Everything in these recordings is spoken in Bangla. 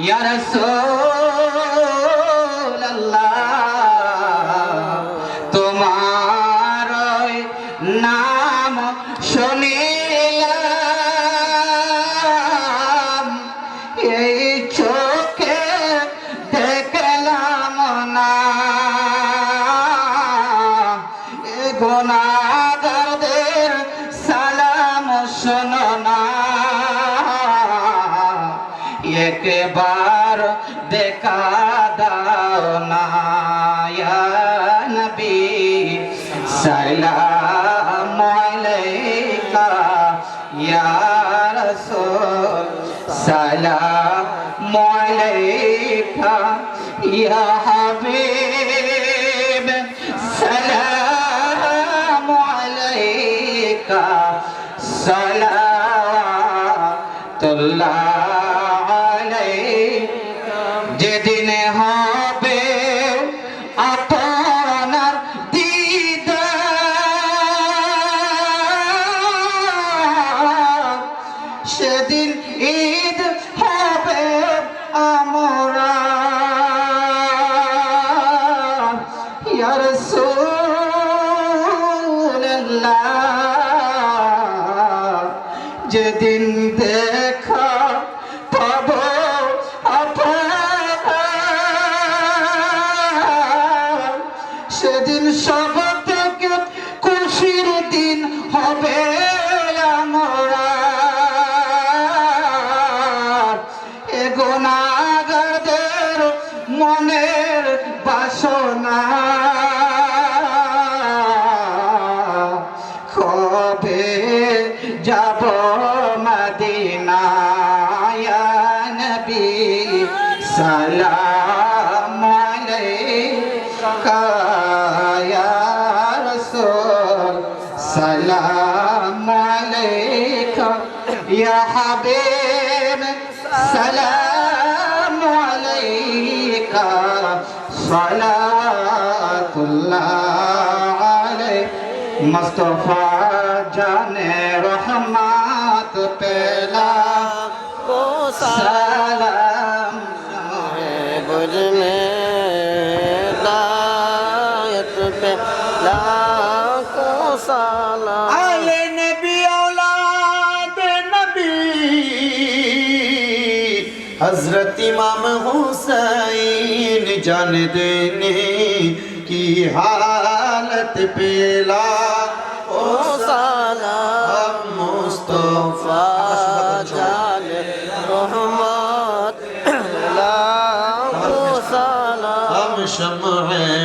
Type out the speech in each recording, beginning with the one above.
ইয়া নাম এই চোখে দেখলাম না। এ গুনাহগারদের সালাম আলাইকা ইয়া হাবিব। সালাম আলাইকা। সালাতুল্লাহ। আলাইকা দেখা পাব সেদিন সব থেকে খুশির দিন হবে আমরা। এ মনের বাসনা। ইয়া হাবিব সালাম আলাইকা সালাতুল্লাহ আলাইকা মুস্তফা জানে রহমত পেলা को সালাম ইমাম হুসাইন জান দেনে কি হালত পেলা? ও সালাম মুস্তফা জান রহমত। লা ও সালাম শমহে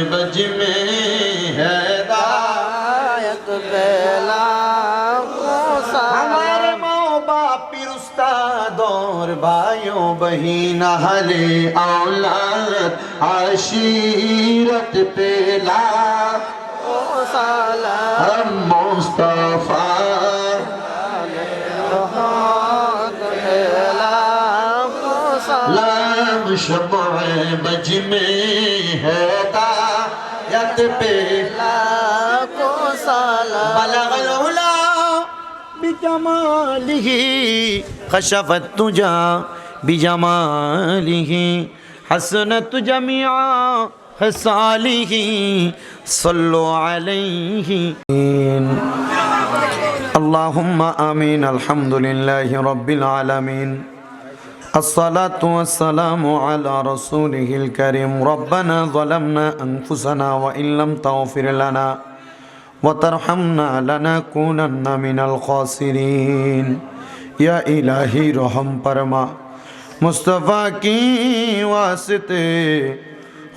बहन हले औलाद आशीरत पेला ओ साला हम मुस्तफा रहमत पे लाखों साला लाम शमह बज में है दायत पेला लाखों साला بلغ العلا بجماله خشف التجا بجماله حسنت جميع خصاله صلوا عليه اللهم آمين الحمد لله رب العالمين الصلاة والسلام على رسوله الكريم ربنا ظلمنا أنفسنا وإن لم تغفر لنا وترحمنا لنكونن من الخاسرين يا إلهي رحم پرما मुस्तफ़ा की वास्ते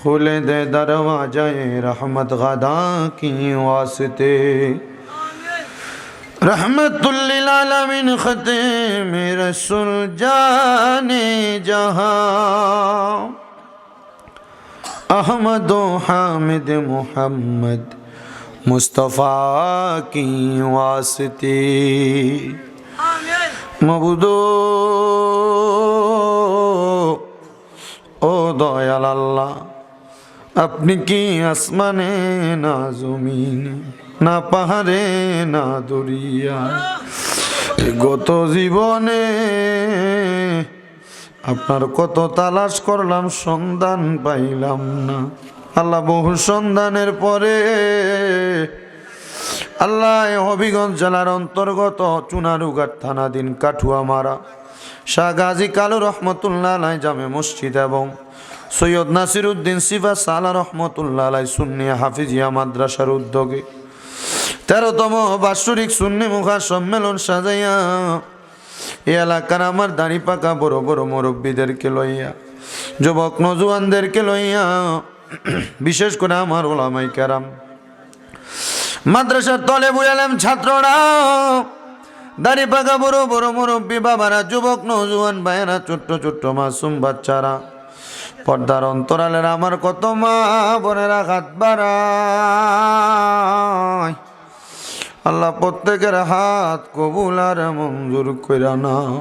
खुले दे दरवाजाए रहमत गदा की वास्ते रहमतुल्लिलालमिन ख़ते मेरा सुल जाने जहाँ अहमद हामिद मोहम्मद मुस्तफ़ा की वास्ते मबूदो ও দয়াল আল্লাহ, আপনি কি আসমানে না জমিনে, না পাহাড়ে, না দরিয়া গত জীবনে আপনার কত তালাশ করলাম, সন্ধান পাইলাম না। আল্লাহ বহু সন্ধানের পরে আল্লাহ হবিগঞ্জ জেলার অন্তর্গত চুনারুঘাট থানাধীন কাঠুয়া মারা শাহ গাজী কালু রহমতুল্লাহ আলাই জামে মসজিদ এবং সৈয়দ নাসির উদ্দিন সিফা সালা রহমতুল্লাহ আলাই সুন্নিয়া হাফিজিয়া মাদ্রাসার উদ্যোগে তেরোতম বাৎসরিক সুন্নি মুখা সম্মেলন সাজাইয়া এ এলাকার আমার দাড়ি পাকা বড় বড় মুরব্বীদেরকে লইয়া, যুবক নজুয়ানদেরকে লইয়া, বিশেষ করে আমার ওলামাই কেরাম, মাদ্রাসার তলে বুঝালাম ছাত্ররা দাড়ি পাকা বড় বড় মুরব্বী, বাবারা, যুবক নজুয়ান ভাইয়েরা, ছোট্ট ছোট্ট মাসুম বাচ্চারা। পর্দার অন্তরালের আমার কত মা বোনেরা হাত বাড়ায়। আল্লাহ প্রত্যেকের হাত কবুল আর মঞ্জুর কইরা নাও।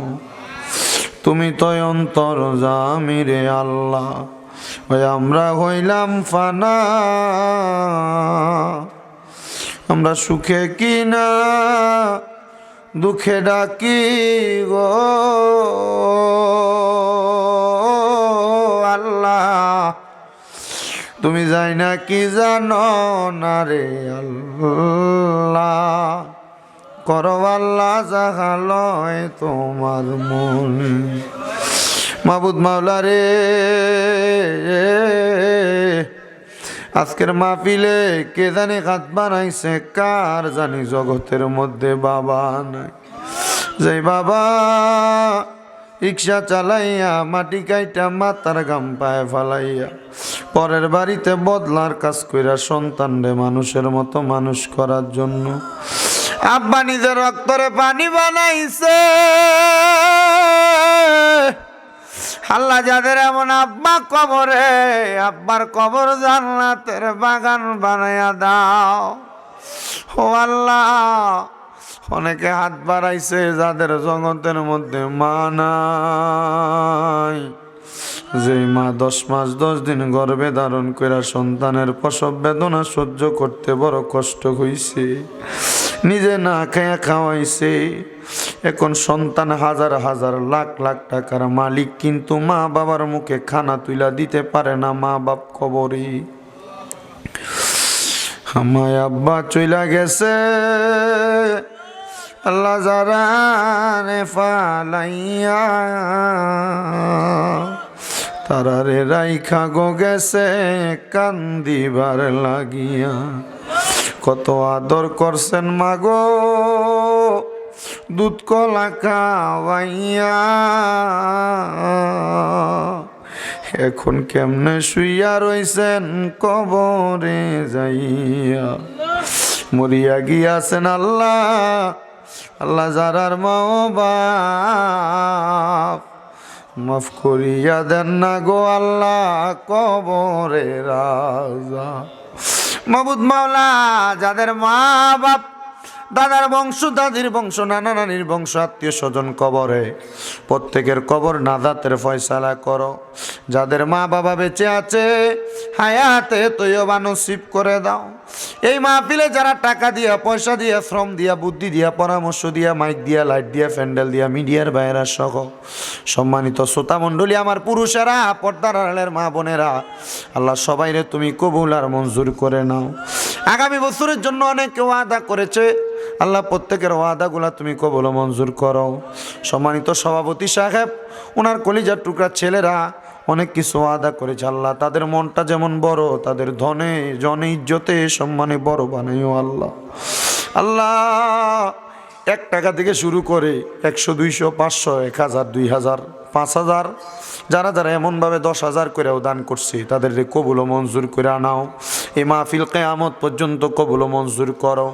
তুমি তো অন্তর জামিরে আল্লাহ, ওই আমরা হইলাম ফানা। আমরা সুখে কি না? দুঃখে ডাকি গো। আল্লাহ, তুমি যাই না কি জানো না রে আল্লাহ? করো আল্লাহ জাগালয় তোমার মনে মাবুদ মাওলা রে আজকের মাহফিলে কে জানি হাত বানাইছে? কার জানি জগতের মধ্যে বাবা নাই? যে বাবা রিক্সা চালাইয়া, মাটি কাইটা মাতার গাম পায়ে ফালাইয়া, পরের বাড়িতে বদলার কাজ কইরা সন্তান রে মানুষের মতো মানুষ করার জন্য। আব্বা নিজের রক্তরে পানি বানাইছে। আল্লাহ যাদের এমন আব্বা কবরে, আব্বার কবর জান্নাতের বাগান বানাইয়া দাও। ও আল্লাহ, অনেকে হাত বাড়াইছে যাদের জগতের মধ্যে মা নাই। যে মা দশ মাস, দশ দিন গর্ভে ধারণ করে সন্তানের প্রসব বেদনা সহ্য করতে বড় কষ্ট হইছে। নিজে না খায়া খাওয়াইছে। এখন সন্তান হাজার হাজার লাখ লাখ টাকার মালিক, কিন্তু মা বাবার মুখে খানা তুইলা দিতে পারে না মা বাপ কবরই আমায় আব্বা চইলা গেছে, আল্লাহ জারানে ফালাইয়া, তারারে রাইখা গো গেছে কান্দিবার লাগিয়া। কত আদর করছেন মাগো দুধ কলা খাওয়াইয়া। এখন কেমনে শুইয়া রইছেন কবরে যাইয়া। মরিয়া গিয়াছেন আল্লাহ। আল্লাহ যারার মাও বাপ মাফ করিয়া দেন না গো আল্লাহ কবরে রাজা। মাবুদ মাওলা, যাদের মা বাপ দাদার বংশ, দাদির বংশ, নানা নানির বংশ, আত্মীয় স্বজন কবরে। প্রত্যেকের কবর নাদাতের ফয়সালা করো। যাদের মা বাবা বেঁচে আছে, হায়াতে তৈবা নসিব করে দাও। এই মাহফিলে যারা টাকা দিয়া, পয়সা দিয়া, শ্রম দিয়া, বুদ্ধি দিয়া, পরামর্শ দিয়া, মাইক দিয়া, লাইট দিয়া, প্যান্ডেল দিয়া, মিডিয়ার বাইরা সহ সম্মানিত শ্রোতা মণ্ডলী, আমার পুরুষেরা, পর্দার আড়ালের মা বোনেরা, আল্লাহ সবাইরে তুমি কবুল আর মঞ্জুর করে নাও। আগামী বছরের জন্য অনেকে ওয়াদা করেছে। আল্লাহ প্রত্যেকের ওয়াদাগুলা তুমি কবল মঞ্জুর করো। সম্মানিত সভাপতি সাহেব, ওনার কলিজার টুকরা ছেলেরা অনেক কিছু ওয়াদা করেছে আল্লাহ। তাদের মনটা যেমন বড়, তাদের ধনে, জনে ইজ্জতে সম্মানে বড় বানাইও আল্লাহ। আল্লাহ, এক টাকা থেকে শুরু করে একশো, দুইশো, পাঁচশো, এক হাজার, দুই হাজার, পাঁচ হাজার, যারা যারা এমনভাবে দশ হাজার করেও দান করছে তাদের কবুল মঞ্জুর করে আনাও। এই মাহফিল কেয়ামত পর্যন্ত কবুল মঞ্জুর করো।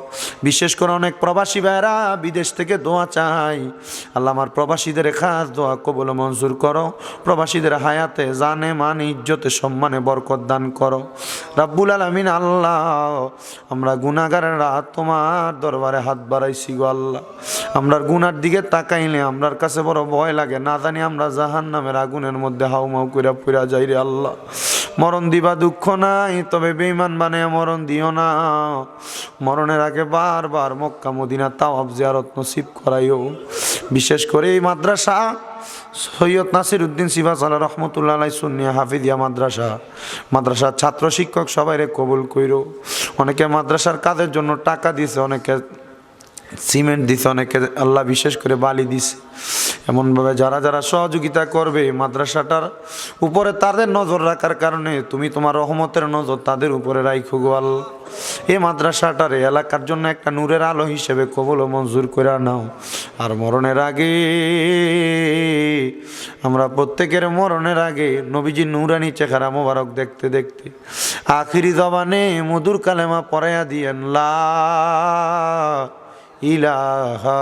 বিশেষ করে অনেক প্রবাসী ভাইরা বিদেশ থেকে দোয়া চাই আল্লাহ আমার প্রবাসীদের খাস দোয়া কবুল মঞ্জুর করো। প্রবাসীদের হায়াতে জানে, মান, ইজ্জতে, সম্মানে বরকত দান করো। রাব্বুল আলমিন, আল্লাহ, আমরা গুণাগারেরা তোমার দরবারে হাত বাড়াইছি গো আল্লাহ। আমরা গুনার দিকে তাকাইলে আমরার কাছে বড় ভয় লাগে। না জানি আমরা জাহান নামের আগুনের মধ্যে হাউমাউ করে পুরা যাই রে আল্লাহ। মরণ দিবা দুঃখ নাই, তবে বেইমান মানে মরণ দিও না। মরণের আগে বারবার মক্কা মদিনা তাওয়াব জিয়ারত নসিব করাইও। বিশেষ করে এই মাদ্রাসা, সৈয়দ নাসির উদ্দিন সিবাস আল্লাহ রহমতুল্লাহ সুন্নিয়া হাফিদিয়া মাদ্রাসা। মাদ্রাসার ছাত্র শিক্ষক সবাই রে কবুল কইরো। অনেকে মাদ্রাসার কাজের জন্য টাকা দিছে, অনেকে সিমেন্ট দিছে, অনেকে আল্লাহ বিশেষ করে বালি দিছে। এমনভাবে যারা যারা সহযোগিতা করবে মাদ্রাসাটার উপরে তাদের নজর রাখার কারণে তুমি তোমার রহমতের নজর তাদের উপরে রাইখো গো আল্লাহ এই মাদ্রাসাটার এলাকার জন্য একটা নূরের আলো হিসেবে কবল মঞ্জুর করে নাও। আর মরণের আগে, আমরা প্রত্যেকের মরণের আগে নবীজি নূরানি চেহারা মোবারক দেখতে দেখতে আখিরি জবানে মধুর কালেমা পড়াইয়া দিয়েন, লা ইলাহা